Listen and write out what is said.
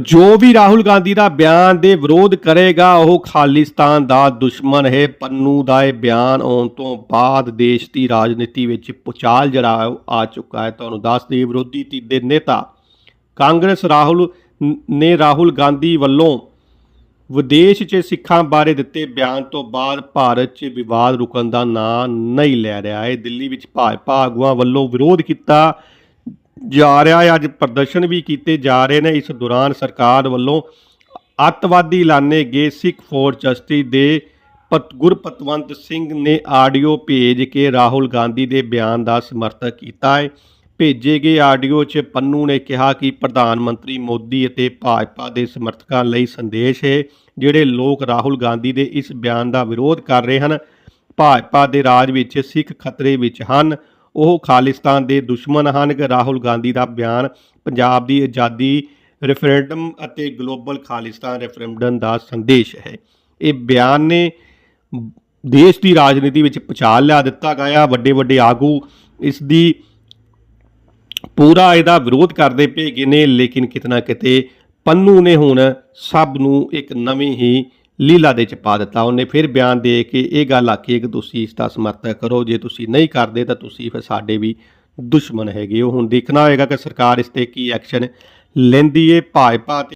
ਜੋ ਵੀ ਰਾਹੁਲ ਗਾਂਧੀ ਦਾ ਬਿਆਨ ਦੇ ਵਿਰੋਧ ਕਰੇਗਾ, ਉਹ ਖਾਲਿਸਤਾਨ ਦਾ ਦੁਸ਼ਮਣ ਹੈ। ਪੰਨੂ ਦਾ ਇਹ ਬਿਆਨ ਆਉਣ ਤੋਂ ਬਾਅਦ ਦੇਸ਼ ਦੀ ਰਾਜਨੀਤੀ ਵਿੱਚ ਪੁਚਾਲ ਜਿਹੜਾ ਉਹ ਆ ਚੁੱਕਾ ਹੈ। ਤੁਹਾਨੂੰ ਦੱਸ ਦੇਈਏ, ਵਿਰੋਧੀ ਧਿਰ ਦੇ ਨੇਤਾ ਕਾਂਗਰਸ ਰਾਹੁਲ ਨੇ ਰਾਹੁਲ ਗਾਂਧੀ ਵੱਲੋਂ ਵਿਦੇਸ਼ 'ਚ ਸਿੱਖਾਂ ਬਾਰੇ ਦਿੱਤੇ ਬਿਆਨ ਤੋਂ ਬਾਅਦ ਭਾਰਤ 'ਚ ਵਿਵਾਦ ਰੁਕਣ ਦਾ ਨਾਂ ਨਹੀਂ ਲੈ ਰਿਹਾ ਹੈ। ਦਿੱਲੀ ਵਿੱਚ ਭਾਜਪਾ ਆਗੂਆਂ ਵੱਲੋਂ ਵਿਰੋਧ ਕੀਤਾ ਜਾ ਰਿਹਾ ਹੈ, ਅੱਜ ਪ੍ਰਦਰਸ਼ਨ ਵੀ ਕੀਤੇ ਜਾ ਰਹੇ ਨੇ। ਇਸ ਦੌਰਾਨ ਸਰਕਾਰ ਵੱਲੋਂ ਅੱਤਵਾਦੀ ਐਲਾਨੇ ਗਏ ਸਿੱਖ ਫੋਰ ਜਸਟਿਸ ਦੇ ਪਤ, ਗੁਰਪਤਵੰਤ ਸਿੰਘ ਨੇ ਆਡੀਓ ਭੇਜ ਕੇ ਰਾਹੁਲ ਗਾਂਧੀ ਦੇ ਬਿਆਨ ਦਾ ਸਮਰਥਨ ਕੀਤਾ ਹੈ। ਭੇਜੇ ਗਏ ਆਡੀਓ 'ਚ ਪੰਨੂ ਨੇ ਕਿਹਾ ਕਿ ਪ੍ਰਧਾਨ ਮੰਤਰੀ ਮੋਦੀ ਅਤੇ ਭਾਜਪਾ ਦੇ ਸਮਰਥਕਾਂ ਲਈ ਸੰਦੇਸ਼ ਹੈ, ਜਿਹੜੇ ਲੋਕ ਰਾਹੁਲ ਗਾਂਧੀ ਦੇ ਇਸ ਬਿਆਨ ਦਾ ਵਿਰੋਧ ਕਰ ਰਹੇ ਹਨ। ਭਾਜਪਾ ਦੇ ਰਾਜ ਵਿੱਚ ਸਿੱਖ ਖਤਰੇ ਵਿੱਚ ਹਨ। ਉਹ ਖਾਲਿਸਤਾਨ ਦੇ ਦੁਸ਼ਮਣ ਹਨ। ਰਾਹੁਲ ਗਾਂਧੀ ਦਾ ਬਿਆਨ, ਪੰਜਾਬ ਦੀ ਆਜ਼ਾਦੀ ਰੈਫਰੈਂਡਮ ਅਤੇ ਗਲੋਬਲ ਖਾਲਿਸਤਾਨ ਰੈਫਰੈਂਡਮ ਦਾ ਸੰਦੇਸ਼ ਹੈ। ਇਹ ਬਿਆਨ ਨੇ ਦੇਸ਼ ਦੀ ਰਾਜਨੀਤੀ ਵਿੱਚ ਪਛਾਣ ਲਿਆ, ਦਿੱਤਾ ਗਿਆ। ਵੱਡੇ ਵੱਡੇ ਆਗੂ ਇਸ ਦੀ ਪੂਰਾ ਇਹਦਾ ਵਿਰੋਧ ਕਰਦੇ ਪਏ ਨੇ, ਲੇਕਿਨ ਕਿਤਨਾ ਕਿਤੇ ਪੰਨੂ ਨੇ ਹੁਣ ਸਭ ਨੂੰ ਇੱਕ ਨਵੀਂ ਹੀ ਲੀਲਾ ਦੇ ਚ ਪਾ ਦਿੱਤਾ। ਉਹਨੇ ਫਿਰ ਬਿਆਨ ਦੇ ਕੇ ਇਹ ਗੱਲ ਆਖੀ ਕਿ ਤੁਸੀਂ ਇਸ ਦਾ ਸਮਰਥਨ ਕਰੋ, ਜੇ ਤੁਸੀਂ ਨਹੀਂ ਕਰਦੇ ਤਾਂ ਤੁਸੀਂ ਫਿਰ ਸਾਡੇ ਵੀ ਦੁਸ਼ਮਣ ਹੈਗੇ ਹੋ। ਹੁਣ ਦੇਖਣਾ ਹੋਏਗਾ ਕਿ ਸਰਕਾਰ ਇਸ ਤੇ ਕੀ ਐਕਸ਼ਨ ਲੈਂਦੀ ਏ ਭਾਜਪਾ ਤੇ